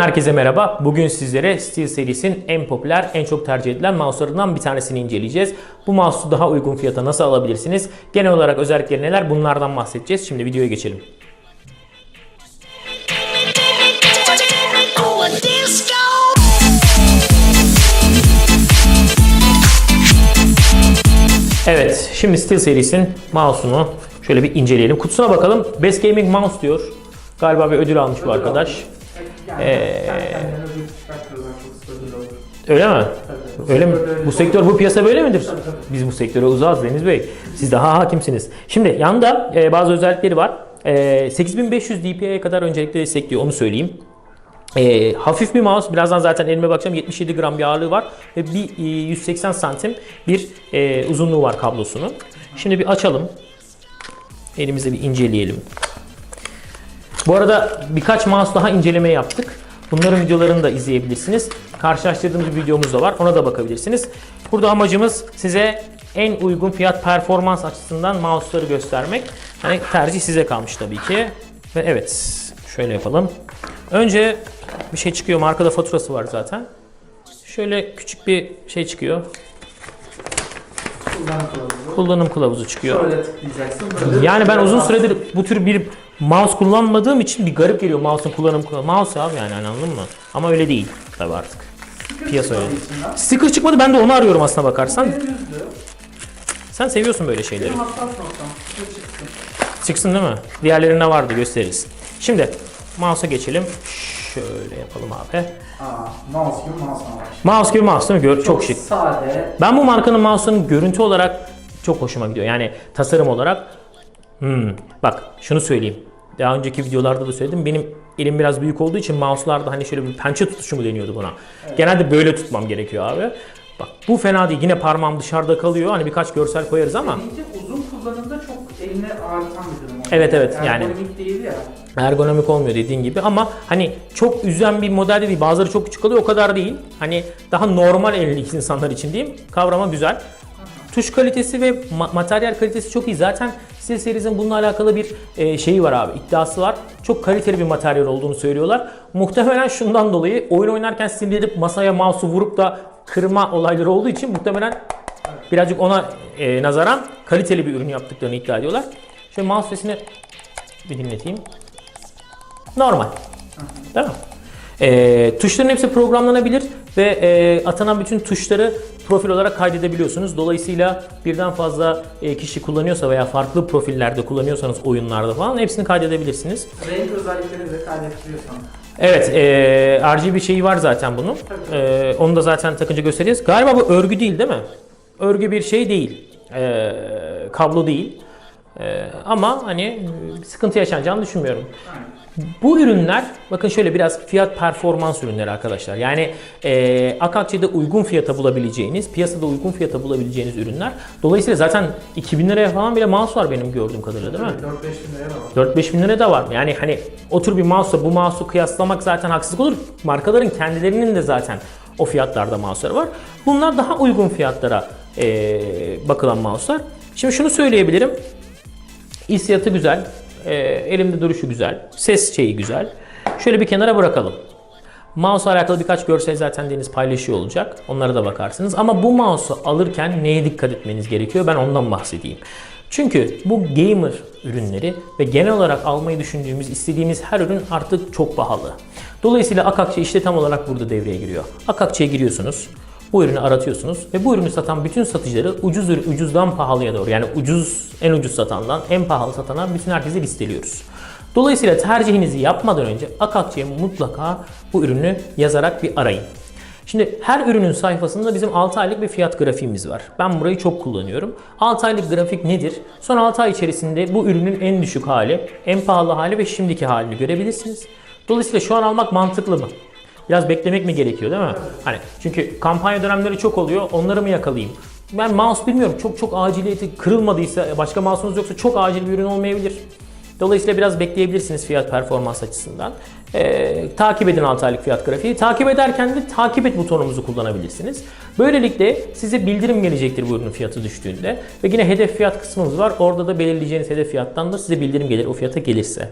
Herkese merhaba. Bugün sizlere Steel serisinin en popüler, en çok tercih edilen mouse'larından bir tanesini inceleyeceğiz. Bu mouse'u daha uygun fiyata nasıl alabilirsiniz? Genel olarak özellikleri neler? Bunlardan bahsedeceğiz. Şimdi videoya geçelim. Evet, şimdi Steel serisinin mouse'unu şöyle bir inceleyelim. Kutusuna bakalım. Best Gaming Mouse diyor. Galiba bir ödül almış bu arkadaş. Yani Ee. Öyle mi? Tabii. Öyle mi? Bu sektör, bu piyasa böyle midir? Tabii, tabii. Biz bu sektöre uzağız Deniz Bey. Siz daha hakimsiniz. Şimdi yanında e, bazı özellikleri var. E, 8500 dpi'ye kadar öncelikle destekliyor onu söyleyeyim. E, hafif bir mouse. Birazdan zaten elime bakacağım. 77 gram bir ağırlığı var. Ve bir e, 180 santim bir e, uzunluğu var kablosunun. Şimdi bir açalım. Elimizde bir inceleyelim. Bu arada birkaç mouse daha inceleme yaptık. Bunların videolarını da izleyebilirsiniz. Karşılaştırdığımız bir videomuz da var. Ona da bakabilirsiniz. Burada amacımız size en uygun fiyat performans açısından mouse'ları göstermek. Hani tercih size kalmış tabii ki. Ve evet şöyle yapalım. Önce bir şey çıkıyor. Markada faturası var zaten. Şöyle küçük bir şey çıkıyor. Kullanım kılavuzu. Kullanım kılavuzu çıkıyor. Şöyle tıklayacaksın. Böyle Yani ben uzun süredir bu tür bir mouse kullanmadığım için bir garip geliyor mouse'un kullanım mouse abi yani hani anladın mı? Ama öyle değil tabii artık. Piyasa öyle. Sticker çıkmadı ben de onu arıyorum aslına bakarsan. Sen seviyorsun böyle şeyleri. Çıksın. Değil mi? Diğerlerinde vardı gösteririz. Şimdi mouse'a geçelim. Şöyle yapalım abi. Aa, mouse gibi mouse ama. Mouse gibi mouse değil mi? Gör, çok şık. Sade. Ben bu markanın mouse'unun görüntü olarak çok hoşuma gidiyor. Yani tasarım olarak. Hmm, Bak şunu söyleyeyim. Daha önceki videolarda da söyledim. Benim elim biraz büyük olduğu için mouse'larda hani şöyle bir pençe tutuşu mu deniyordu buna. Genelde böyle tutmam gerekiyor abi. Bak bu fena değil. Yine parmağım dışarıda kalıyor. Hani birkaç görsel koyarız ama Deyince uzun kullanımda çok eline ağrıtan bir durum. Evet, evet, yani. Ergonomik değil ya. ergonomik olmuyor dediğin gibi ama hani çok üzen bir model de değil. Bazıları çok küçük kalıyor o kadar değil. Hani daha normal elli insanlar için diyeyim. Kavrama güzel. Tuş kalitesi ve ma- materyal kalitesi çok iyi. Zaten Steel Series'in bununla alakalı bir e, şeyi var abi, iddiası var. Çok kaliteli bir materyal olduğunu söylüyorlar. Muhtemelen şundan dolayı oyun oynarken sinirlenip masaya mouse'u vurup da kırma olayları olduğu için muhtemelen birazcık ona e, nazaran kaliteli bir ürün yaptıklarını iddia ediyorlar. Şöyle mouse sesini bir dinleteyim. Normal. Değil mi? Ee, tuşların hepsi programlanabilir ve e, atanan bütün tuşları profil olarak kaydedebiliyorsunuz. Dolayısıyla birden fazla e, kişi kullanıyorsa veya farklı profillerde kullanıyorsanız oyunlarda falan hepsini kaydedebilirsiniz. Renk özelliklerini de kaydettiriyorsan. Evet, e, RGB şeyi var zaten bunun. E, onu da zaten takınca göstereceğiz. Galiba bu örgü değil değil mi? Örgü bir şey değil. E, kablo değil. E, ama hani e, sıkıntı yaşanacağını düşünmüyorum. Bu ürünler bakın şöyle biraz fiyat performans ürünleri arkadaşlar. Yani e, Akakçe'de uygun fiyata bulabileceğiniz, piyasada uygun fiyata bulabileceğiniz ürünler. Dolayısıyla zaten 2000 liraya falan bile mouse var benim gördüğüm kadarıyla değil mi? 4-5 bin liraya da var. 4-5 bin lira da var. Yani hani o tür bir mouse'la bu mouse'u kıyaslamak zaten haksızlık olur. Markaların kendilerinin de zaten o fiyatlarda mouse'ları var. Bunlar daha uygun fiyatlara eee, bakılan mouse'lar. Şimdi şunu söyleyebilirim. Hissiyatı güzel. eee, elimde duruşu güzel. Ses şeyi güzel. Şöyle bir kenara bırakalım. Mouse alakalı birkaç görsel zaten Deniz paylaşıyor olacak. Onlara da bakarsınız. Ama bu mouse'u alırken neye dikkat etmeniz gerekiyor? Ben ondan bahsedeyim. Çünkü bu gamer ürünleri ve genel olarak almayı düşündüğümüz, istediğimiz her ürün artık çok pahalı. Dolayısıyla Akakçe işte tam olarak burada devreye giriyor. Akakçe'ye giriyorsunuz. Bu ürünü aratıyorsunuz ve bu ürünü satan bütün satıcıları ucuz ürün- ucuzdan pahalıya doğru yani ucuz en ucuz satandan en pahalı satana bütün herkesi listeliyoruz. Dolayısıyla tercihinizi yapmadan önce Akakçe'ye mutlaka bu ürünü yazarak bir arayın. Şimdi her ürünün sayfasında bizim 6 aylık bir fiyat grafiğimiz var. Ben burayı çok kullanıyorum. 6 aylık grafik nedir? Son 6 ay içerisinde bu ürünün en düşük hali, en pahalı hali ve şimdiki halini görebilirsiniz. Dolayısıyla şu an almak mantıklı mı? Biraz beklemek mi gerekiyor değil mi? Hani çünkü kampanya dönemleri çok oluyor. Onları mı yakalayayım? Ben mouse bilmiyorum. Çok çok aciliyeti kırılmadıysa, başka mouse'unuz yoksa çok acil bir ürün olmayabilir. Dolayısıyla biraz bekleyebilirsiniz fiyat performans açısından. Ee, takip edin 6 aylık fiyat grafiği. Takip ederken de takip et butonumuzu kullanabilirsiniz. Böylelikle size bildirim gelecektir bu ürünün fiyatı düştüğünde. Ve yine hedef fiyat kısmımız var. Orada da belirleyeceğiniz hedef fiyattan da size bildirim gelir o fiyata gelirse.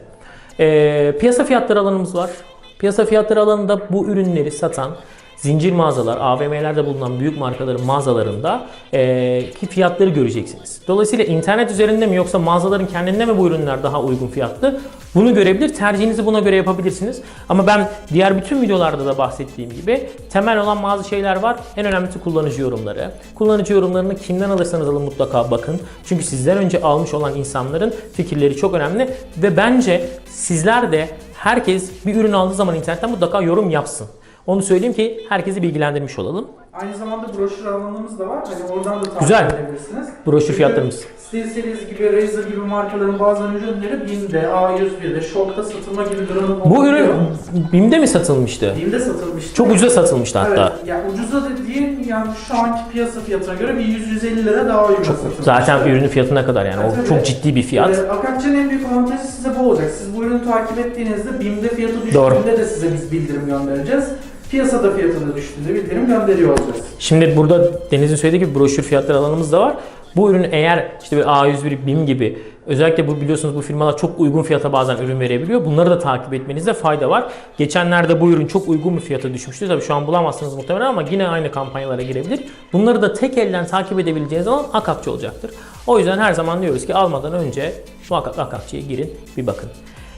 Ee, piyasa fiyatları alanımız var. Piyasa fiyatları alanında bu ürünleri satan zincir mağazalar, AVM'lerde bulunan büyük markaların mağazalarında eee, ki fiyatları göreceksiniz. Dolayısıyla internet üzerinde mi yoksa mağazaların kendinde mi bu ürünler daha uygun fiyatlı? Bunu görebilir, tercihinizi buna göre yapabilirsiniz. Ama ben diğer bütün videolarda da bahsettiğim gibi temel olan bazı şeyler var. En önemlisi kullanıcı yorumları. Kullanıcı yorumlarını kimden alırsanız alın mutlaka bakın. Çünkü sizden önce almış olan insanların fikirleri çok önemli ve bence sizler de herkes bir ürün aldığı zaman internetten mutlaka yorum yapsın. Onu söyleyeyim ki herkesi bilgilendirmiş olalım. Aynı zamanda broşür alanımız da var. Hani oradan da takip Güzel. edebilirsiniz. Broşür fiyatlarımız. SteelSeries gibi, Razer gibi markaların bazı ürünleri BİM'de, A101'de, Şok'ta satılma gibi durum Bu ürün BİM'de mi satılmıştı? BİM'de satılmıştı. Çok ucuza satılmıştı hatta. Evet, yani ucuza dediğim yani şu anki piyasa fiyatına göre bir 100-150 lira daha uygun satılmış. Zaten ürünün fiyatı ne kadar yani? Tabii. O çok ciddi bir fiyat. Ee, Akakçı'nın en büyük avantajı size bu olacak. Siz bu ürünü takip ettiğinizde BİM'de fiyatı düştüğünde Doğru. de size biz bildirim göndereceğiz. Piyasada fiyatında düştüğünde bildirim gönderiyor olacağız. Şimdi burada Deniz'in söylediği gibi broşür fiyatları alanımız da var. Bu ürün eğer işte bir A101, BİM gibi özellikle bu biliyorsunuz bu firmalar çok uygun fiyata bazen ürün verebiliyor. Bunları da takip etmenizde fayda var. Geçenlerde bu ürün çok uygun bir fiyata düşmüştü. Tabii şu an bulamazsınız muhtemelen ama yine aynı kampanyalara girebilir. Bunları da tek elden takip edebileceğiniz alan Akakçı olacaktır. O yüzden her zaman diyoruz ki almadan önce muhakkak Akakçı'ya girin bir bakın.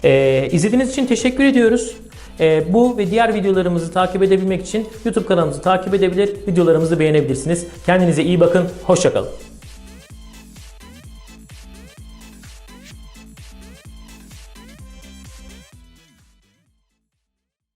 Ee, izlediğiniz için teşekkür ediyoruz. Ee, bu ve diğer videolarımızı takip edebilmek için YouTube kanalımızı takip edebilir, videolarımızı beğenebilirsiniz. Kendinize iyi bakın, hoşçakalın.